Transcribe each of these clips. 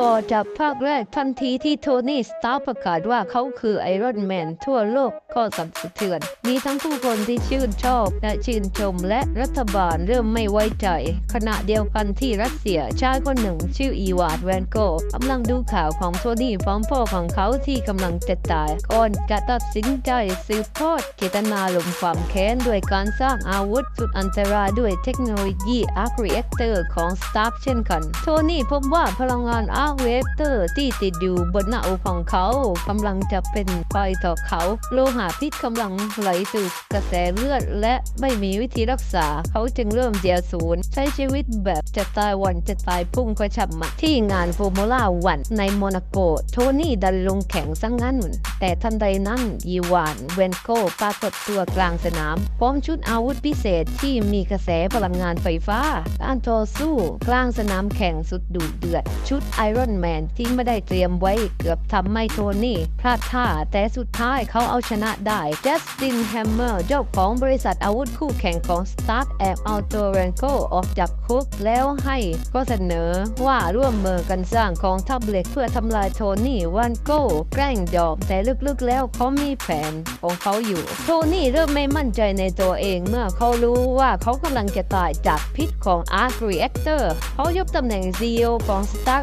ต่อจากภาคแรกทันทีที่โทนี่สตาร์ประกาศว่าเขาคือไอรอนแมนทั่วโลกก็สั่นสะเทือน มีทั้งผู้คนที่ชื่นชอบ และชื่นชมและรัฐบาลเริ่มไม่ไว้ใจ ขณะเดียวกันที่รัสเซียชายคนหนึ่งชื่ออีวาร์ดแวนโกกำลังดูข่าวของโทนี่พร้อมพ่อของเขาที่กำลังจะตายก่อนจะตัดสินใจสืบทอดเจตนาลมความแค้นด้วยการสร้างอาวุธสุดอันตรายด้วยเทคโนโลยี Arc Reactor ของ Stark เช่นกัน โทนี่พบว่าพลังงานอา Arc Reactor ที่ติดอยู่บนหน้าอกของเขากำลังจะเป็นไฟต่อเขา โลหะพิษกำลังไหลสู่กระแสเลือด และไม่มีวิธีรักษา เขาจึงเริ่มเสียศูนย์ ใช้ชีวิตแบบจะตายวันจะตายพุ่งกระชับมาที่งานฟอร์มูล่าวันในโมนาโก โทนี่ดันลงแข่งซะงงั้น แต่ทันใดนั้นยีวานเวนโกปรากฏตัวกลางสนามพร้อมชุดอาวุธพิเศษที่มีกระแสพลังงานไฟฟ้าการต่อสู้กลางสนามแข่งสุดดุเดือด ชุดไอรอนแมนที่ไม่ได้เตรียมไว้เกือบทำให้โทนี่พลาดท่า แต่สุดท้ายเขาเอาชนะได้เจสตินแฮมเมอร์เจ้าของบริษัทอาวุธคู่แข่งของ Stark แอบเอาตัวเวนโกออกจากคุกแล้วให้ก็เสนอว่าร่วมมือกันสร้างกองทัพเหล็กเพื่อทำลายโทนี่วันโกแกล้งยอมแต่ลึกๆแล้วเขามีแผนของเขาอยู่ โทนี่เริ่มไม่มั่นใจในตัวเองเมื่อเขารู้ว่าเขากำลังจะตายจากพิษของ Arc Reactor เขายกตำแหน่ง CEO ของ Stark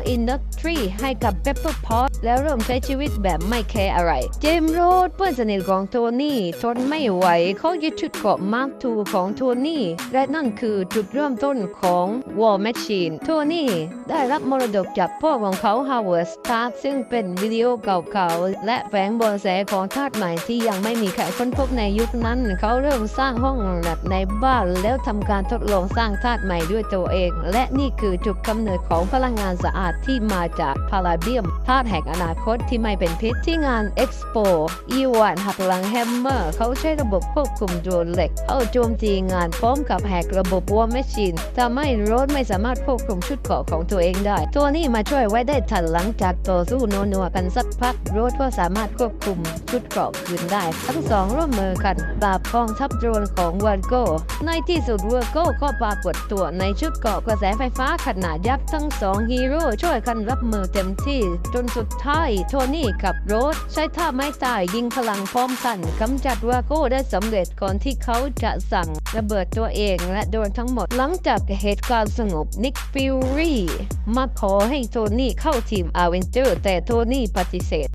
ให้กับ Pepper Pot แล้วเริ่มใช้ชีวิตแบบไม่แคร์อะไร เจมส์โรดเพื่อนสนิทของโทนี่ทนไม่ไหวเขายึดชุดเกาะมาร์คทูของโทนี่และนั่นคือจุดเริ่มต้นของ War Machine โทนี่ได้รับมรดกจากพ่อของเขา Howard Stark ซึ่งเป็นวิดีโอเก่าๆ และแฝงเบอแสของธาตุใหม่ที่ยังไม่มีใครค้นพบในยุคนั้น เขาเริ่มสร้างห้องแลบในบ้านแล้วทำการทดลองสร้างธาตุใหม่ด้วยตัวเอง และนี่คือจุดกำเนิดของพลังงานสะอาดที่มาจากพาราเบียมธาตุแห่งอนาคตที่ไม่เป็นพิษที่งาน Expo อีวานหักหลังแฮมเมอร์เขาใช้ระบบควบคุมโดรนเหล็กเข้าโจมตีงานพร้อมกับแหกระบบวอร์แมชชีนทำให้โรดไม่สามารถควบคุมชุดเกาะของตัวเองได้ ตัวนี้มาช่วยไว้ได้ทันหลังจากต่อสู้นัวกันสักพักโรดก็สามารถควบคุมชุดเกราะคืนได้ ทั้งสองร่วมมือกันปราบกองทัพโดรนของวันโกในที่สุดวัวโกก็ปรากฏตัวในชุดเกราะกระแสไฟฟ้าขนาดยักษ์ทั้งสองฮีโร่ช่วยกันรับมือเต็มที่ จนสุดท้ายโทนี่กับโรดใช้ท่าไม้ตายยิงพลังพร้อมกันกำจัดวาโกได้สำเร็จก่อนที่เขาจะสั่งระเบิดตัวเองและโดนทั้งหมด หลังจากเหตุการณ์สงบนิกฟิวรีมาขอให้โทนี่เข้าทีมอาเวนเจอร์ แต่โทนี่ปฏิเสธ